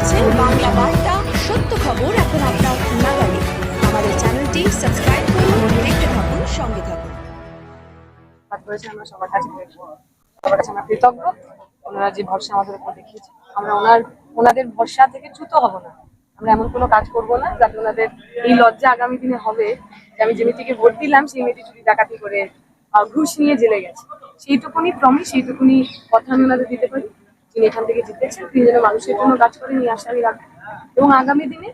চলছে বাংলা বার্তা, সত্য খবর এখন আপনার নাগালে। আমাদের চ্যানেলটি সাবস্ক্রাইব করুন, দেখতে থাকুন, সঙ্গে থাকুন। আমরা সবার কাছে। সবার আমরা কৃতজ্ঞ। ওনারা যে ভরসা আমাদের উপর দেখিয়েছে আমরা ওনার, ওনাদের ভরসা থেকে চ্যুত হব না। আমরা এমন কোনো কাজ করব না যাতে ওনাদের এই লজ্জা আগামী দিনে হবে যে আমি যে মেয়েটিকে ভোট দিলাম, সেই মেয়েটি চুরি ডাকাতি করে ঘুষ নিয়ে জেলে গেছে। সেইটুকুনি প্রমিস সেইটুকুনি কথা আমি ওনাদের দিতে পারি। যিনি এখান থেকে জিতেছেন তিনি যেন মানুষের জন্য কাজ করে নিয়ে আসা আমি রাখব এবং আগামী দিনে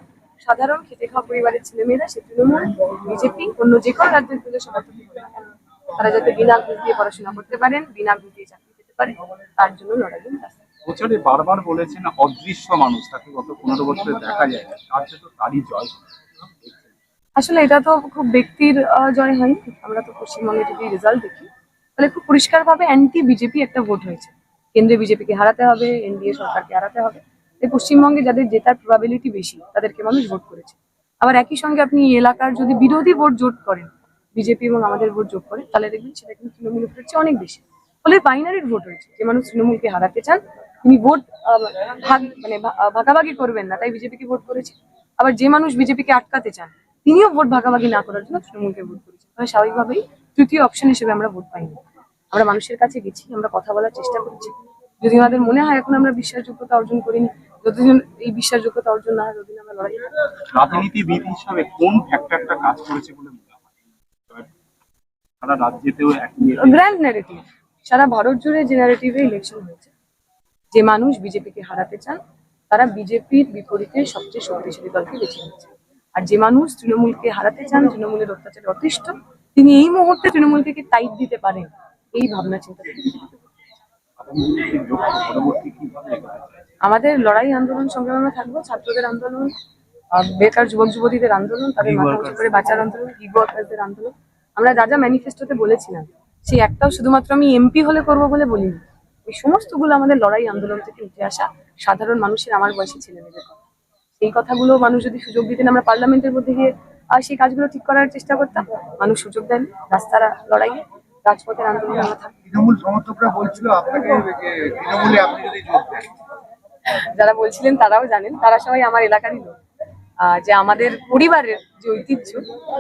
সাধারণ খেটে খাওয়া পরিবারের ছেলেমেয়েরা সে তৃণমূল বিজেপি অন্য যে কোনো রাজ্যের পুজো সভাপতি না। তারা যাতে বিনা ঘুষ দিয়ে পড়াশোনা করতে পারেন বিনা ঘুষ দিয়ে চাকরি পেতে পারেন তার জন্য লড়াই প্রচারে বারবার বলেছেন অদৃশ্য মানুষ তাকে গত পনেরো বছরে দেখা যায় তার জন্য তারই জয়। আসলে এটা তো খুব ব্যক্তির জয় হয়নি আমরা তো পশ্চিমবঙ্গে যদি রেজাল্ট দেখি তাহলে খুব পরিষ্কারভাবে অ্যান্টি বিজেপি একটা ভোট হয়েছে। কেন্দ্রে বিজেপিকে হারাতে হবে, এনডিএ সরকারকে হারাতে হবে। তাই পশ্চিমবঙ্গে যাদের জেতার প্রবাবিলিটি বেশি, তাদেরকে মানুষ ভোট করেছে। আবার একই সঙ্গে আপনি এলাকার যদি বিরোধী ভোট জোট করেন, বিজেপি এবং আমাদের ভোট যোগ করেন, তাহলে দেখবেন সেটা কিন্তু তৃণমূলের চেয়ে অনেক বেশি। ফলে বাইনারির ভোট হয়েছে, যে মানুষ তৃণমূলকে হারাতে চান, তিনি ভোট ভাগ মানে ভাগাভাগি করবেন না, তাই বিজেপিকে ভোট করেছে। আবার যে মানুষ বিজেপিকে আটকাতে চান, তিনিও ভোট ভাগাভাগি না করার জন্য তৃণমূলকে ভোট করেছেন ফলে স্বাভাবিকভাবেই তৃতীয় অপশন হিসেবে আমরা ভোট পাইনি। আমরা মানুষের কাছে গেছি, আমরা কথা বলার চেষ্টা করেছি। যদি আমাদের মনে হয় এখন আমরা বিশ্বাসযোগ্যতা অর্জন করিনি যতদিন এই বিশ্বাসযোগ্যতা অর্জন না হয় ততদিন আমরা লড়াই। রাজনীতিবিদ হিসাবে কোন ফ্যাক্টরটা কাজ করেছে বলে মনে হয়? সারা রাজ্যেতেও একই গ্র্যান্ড ন্যারেটিভ সারা ভারত জুড়ে যে ন্যারেটিভে ইলেকশন হয়েছে যে মানুষ বিজেপিকে হারাতে চান তারা বিজেপির বিপরীতে সবচেয়ে শক্তিশালী দলকে বেছে নিয়েছে। আর যে মানুষ তৃণমূলকে হারাতে চান তৃণমূলের অত্যাচারে অতিষ্ঠ তিনি এই মুহূর্তে তৃণমূলকে কি টাইট দিতে পারেন? এই ভাবনা চিন্তা আমাদের লড়াই আন্দোলন সংগ্রামে থাকব ছাত্রদের আন্দোলন বেকার যুবক যুবতীদের আন্দোলন তাদের মাথা উঁচু করে বাঁচার আন্দোলন গিগ আন্দোলন। আমরা যা যা ম্যানিফেস্টোতে বলেছিলাম সেই একটাও শুধুমাত্র আমি এমপি হলে করব বলে বলিনি। এই সমস্তগুলো আমাদের লড়াই আন্দোলন থেকে উঠে আসা সাধারণ মানুষের আমার বয়সী ছেলে মেয়েদের কথা। সেই কথাগুলো মানুষ যদি সুযোগ দিতেন আমরা পার্লামেন্টের মধ্যে গিয়ে আহ, সেই কাজগুলো ঠিক করার চেষ্টা করতাম। মানুষ সুযোগ দেন রাস্তারা লড়াইয়ে রাজপথের আন্দোলনে আমরা তৃণমূল সমর্থকরা বলছিল আপনাকে তৃণমূলে আপনি যদি যোগ দেন। যারা বলছিলেন তারাও জানেন তারা সবাই আমার এলাকারই লোক। আহ, যে আমাদের পরিবারের যে ঐতিহ্য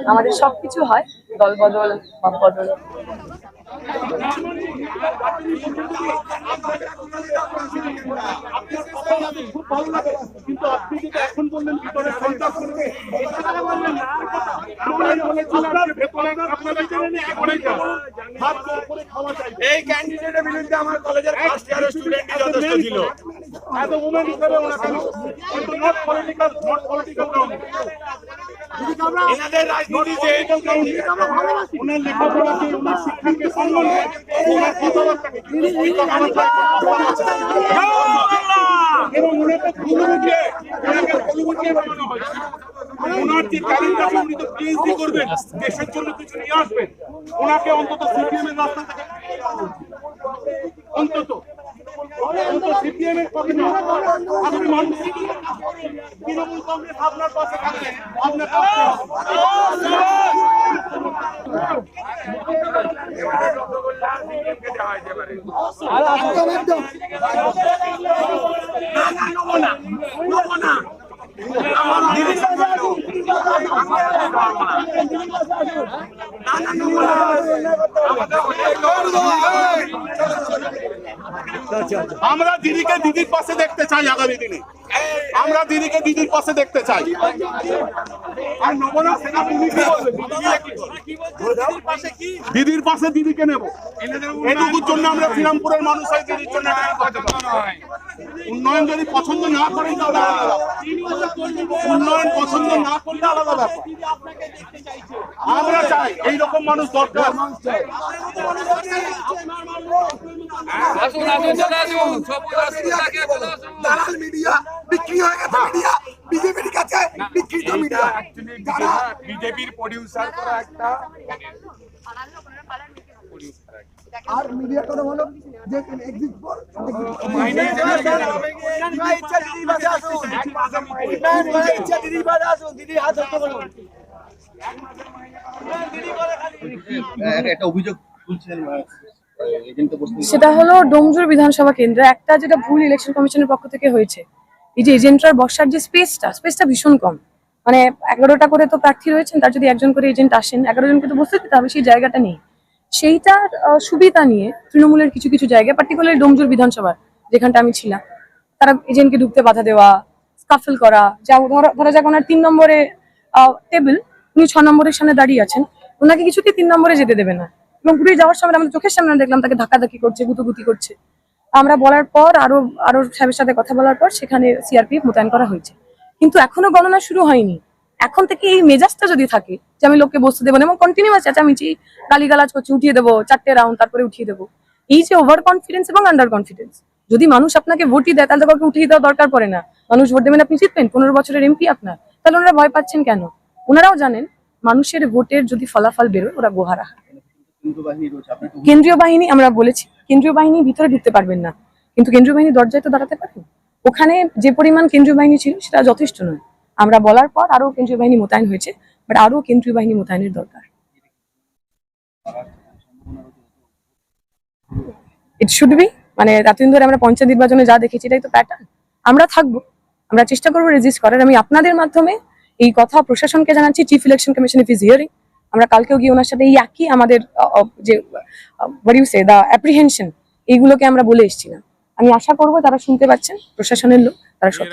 আমাদের সবকিছু হয় দল বদল মত বদল। খুব ভালো লাগে কিন্তু আপনি এখন বললেন ভিতরে এই ক্যান্ডিডেটের বিরুদ্ধে আমার কলেজের ফার্স্ট ইয়ারের স্টুডেন্টই যথেষ্ট ছিল। এত উমেন হিসেবে ওনাকে কিন্তু নট পলিটিক্যাল নট পলিটিক্যাল রং এনাদের রাজনীতিতে ওনার লেখাপড়াকে ওনার শিক্ষাকে সম্মান ওনার কথাবার্তাকে কিন্তু ওই কথাবার্তা এবং ওনাকে ভুল বুঝিয়ে ওনাকে বুঝিয়ে বানানো হয়েছে ওনার যে ট্যালেন্ট আছে উনি তো পিএইচডি করবেন দেশের জন্য কিছু নিয়ে আসবেন। ওনাকে অন্তত সিপিএম এর রাস্তা থেকে অন্তত অন্তত সিপিএম এর পক্ষে আপনি মানুষ। তৃণমূল কংগ্রেস আপনার পাশে থাকবে। আপনার আমরা দিদিকে দিদির পাশে দেখতে চাই আগামী দিনে আমরা দিদিকে দিদির পাশে দেখতে চাই আর কি? দিদির পাশে দিদিকে নেব এটুকুর জন্য আমরা শ্রীরামপুরের মানুষ হয়ে দিদির জন্য। উন্নয়ন যদি পছন্দ না করেন তাহলে উন্নয়ন পছন্দ না করলে আলাদা ব্যাপার। আমরা চাই এইরকম মানুষ দরকার। দালাল মিডিয়া বিক্রি হয়ে গেছে মিডিয়া। বিজেপির কাছে বিকৃত মিডিয়া। বিজেপির প্রডিউসার করা একটা আর মিডিয়া করে হলো যে এক্সিস্ট ফর একটা অভিযোগ তুলছিলেন এজেন্ট উপস্থিত সেটা হলো ডোমজুর বিধানসভা কেন্দ্রে একটা যেটা ভুল ইলেকশন কমিশনের পক্ষ থেকে হয়েছে। এই যে এজেন্টরার বসার যে স্পেসটা স্পেসটা ভীষণ কম। মানে এগারোটা করে তো প্রার্থী রয়েছেন তার যদি একজন করে এজেন্ট আসেন এগারো জনকে তো বসতে দিতে হবে সেই জায়গাটা নেই। সেইটার সুবিধা নিয়ে তৃণমূলের কিছু কিছু জায়গায় পার্টিকুলার ডোমজুর বিধানসভার যেখানটা আমি ছিলাম, তারা এজেন্টকে ঢুকতে বাধা দেওয়া স্কাফল করা, যা ধরো, ধরা যাক ওনার তিন নম্বরে টেবিল উনি ছ নম্বরের সামনে দাঁড়িয়ে আছেন, ওনাকে কিছুতেই তিন নম্বরে যেতে দেবে না। এবং ঘুরে যাওয়ার সময় আমাদের চোখের সামনে দেখলাম তাকে ধাক্কাধাক্কি করছে, গুতুগুতি করছে। আমরা বলার পর, আরও আরও সাহেবের সাথে কথা বলার পর, সেখানে সিআরপিএফ মোতায়েন করা হয়েছে। কিন্তু এখনও গণনা শুরু হয়নি। এখন থেকে এই মেজাজটা যদি থাকে যে আমি লোককে বসতে দেবো না, এবং কন্টিনিউয়াস চেঁচামেচি, গালিগালাজ করছি, উঠিয়ে দেবো, চারটে রাউন্ড তারপরে উঠিয়ে দেবো। এই যে ওভার কনফিডেন্স এবং আন্ডার কনফিডেন্স যদি মানুষ আপনাকে ভোটই দেয়, তাহলে কাউকে উঠিয়ে দেওয়া দরকার পড়ে না। মানুষ ভোট দেবেন, আপনি জিতবেন, পনেরো বছরের এমপি আপনার। তাহলে ওনারা ভয় পাচ্ছেন কেন? ওনারাও জানেন, মানুষের ভোটের যদি ফলাফল বেরোয়, ওরা গোহারা কেন্দ্রীয় বাহিনী, আমরা বলেছি, কেন্দ্রীয় বাহিনী ভিতরে ঢুকতে পারবেন না। কিন্তু কেন্দ্রীয় বাহিনী দরজায় তো দাঁড়াতে পারবেন ওখানে যে পরিমাণ কেন্দ্রীয় বাহিনী ছিল, সেটা যথেষ্ট নয়। আমরা বলার পর আরও কেন্দ্রীয় বাহিনী মোতায়েন হয়েছে বাট আরও কেন্দ্রীয় বাহিনী মোতায়েনের দরকার। ইট শুড বি মানে রাতদিন ধরে আমরা পঞ্চায়েত নির্বাচনে যা দেখেছি এটাই তো প্যাটার্ন আমরা থাকব আমরা চেষ্টা করব রেজিস্ট করার। আমি আপনাদের মাধ্যমে এই কথা প্রশাসনকে জানাচ্ছি chief election commission if is hearing আমরা কালকেও গিয়ে ওনার সাথে এই একই আমাদের যে বডিউসে দ্য অ্যাপ্রিহেনশন এইগুলোকে আমরা বলে এসছি না। আমি আশা করব তারা শুনতে পাচ্ছেন প্রশাসনের লোক তারা সত্য